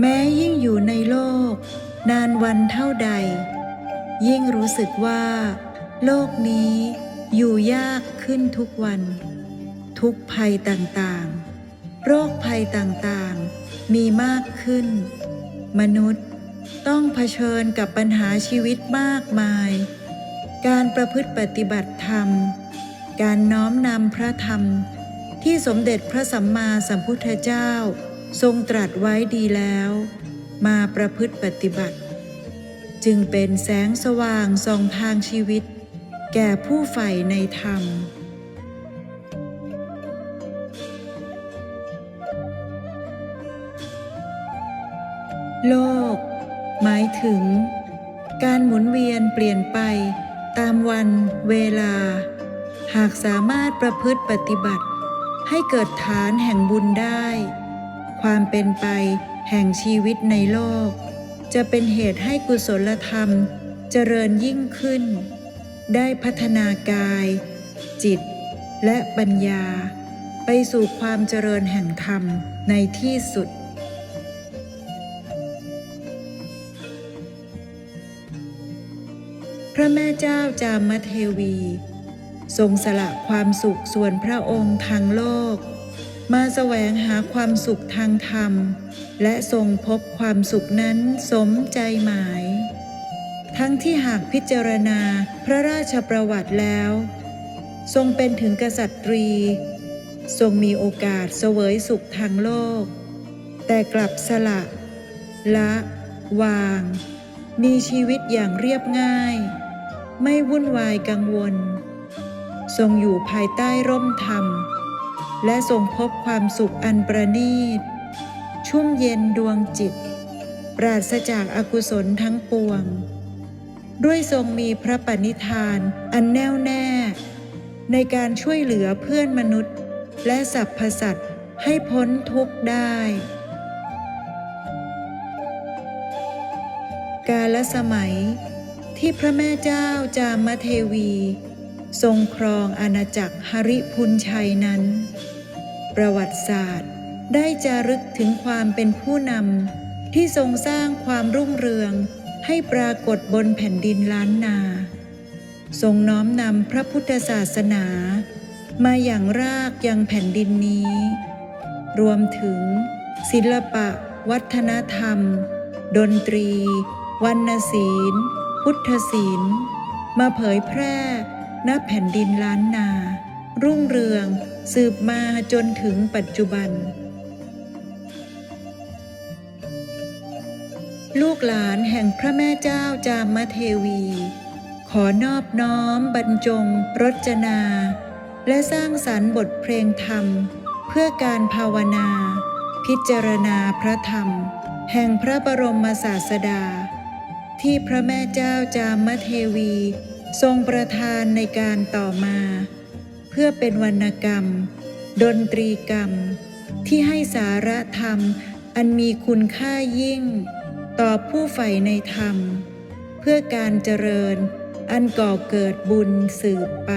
แม้ยิ่งอยู่ในโลก นานวันเท่าใด ยิ่งรู้สึกว่า โลกนี้อยู่ยากขึ้นทุกวัน ทุกภัยต่างๆ โรคภัยต่างๆ มีมากขึ้น มนุษย์ต้องเผชิญกับปัญหาชีวิตมากมาย การประพฤติปฏิบัติธรรม การน้อมนำพระธรรมที่สมเด็จพระสัมมาสัมพุทธเจ้า ทรงตรัสไว้ดีแล้ว มาประพฤติปฏิบัติ จึงเป็นแสงสว่างส่องทางชีวิต แก่ผู้ใฝ่ในธรรม โลก หมายถึง การหมุนเวียนเปลี่ยนไปตามวันเวลา หากสามารถประพฤติปฏิบัติ ให้เกิดฐานแห่งบุญได้ ความเป็นไปแห่งชีวิตในโลก จะเป็นเหตุให้กุศลธรรมเจริญยิ่งขึ้น ได้พัฒนากาย จิต และปัญญา ไปสู่ความเจริญแห่งธรรมในที่สุดพระแม่เจ้าจามเทวี ทรงสละความสุขส่วนพระองค์ทางโลก มาแสวงหาความสุขทางธรรม และทรงพบความสุขนั้นสมใจหมาย ทั้งที่หากพิจารณาพระราชประวัติแล้ว ทรงเป็นถึงกษัตรีทรงมีโอกาสเสวยสุขทางโลก แต่กลับสละ ละ วาง มีชีวิตอย่างเรียบง่าย ไม่วุ่นวายกังวล ทรงอยู่ภายใต้ร่มธรรม และทรงพบความสุขอันประณีต ชุ่มเย็นดวงจิต ปราศจากอากุศลทั้งปวง ด้วยทรงมีพระปณิธานอันแน่วแน่ ในการช่วยเหลือเพื่อนมนุษย์ และสรรพสัตว์ให้พ้นทุกข์ได้ กาลสมัยที่พระแม่เจ้าจามเทวี ทรงครองอาณาจักรหริพุนชัยนั้น ประวัติศาสตร์ได้จารึกถึงความเป็นผู้นำที่ทรงสร้างความรุ่งเรืองให้ปรากฏบนแผ่นดินล้านนา ทรงน้อมนำพระพุทธศาสนา มาอย่างรากยังแผ่นดินนี้ รวมถึง ศิลปะ วัฒนธรรม ดนตรี วรรณศิลป์พุทธศิลป์มาเผยแพร่ ณแผ่นดินล้านนา รุ่งเรืองสืบมาจนถึงปัจจุบัน ลูกหลานแห่งพระแม่เจ้าจามเทวี ขอนอบน้อมบรรจงรจนา และสร้างสรรค์บทเพลงธรรม เพื่อการภาวนา พิจารณาพระธรรม แห่งพระบรมศาสดา ที่พระแม่เจ้าจามเทวี ทรงประทานในการต่อมา เพื่อเป็นวรรณกรรม ดนตรีกรรม ที่ให้สาระธรรมอันมีคุณค่ายิ่ง ต่อผู้ใฝ่ในธรรม เพื่อการเจริญอันก่อเกิดบุญสืบไป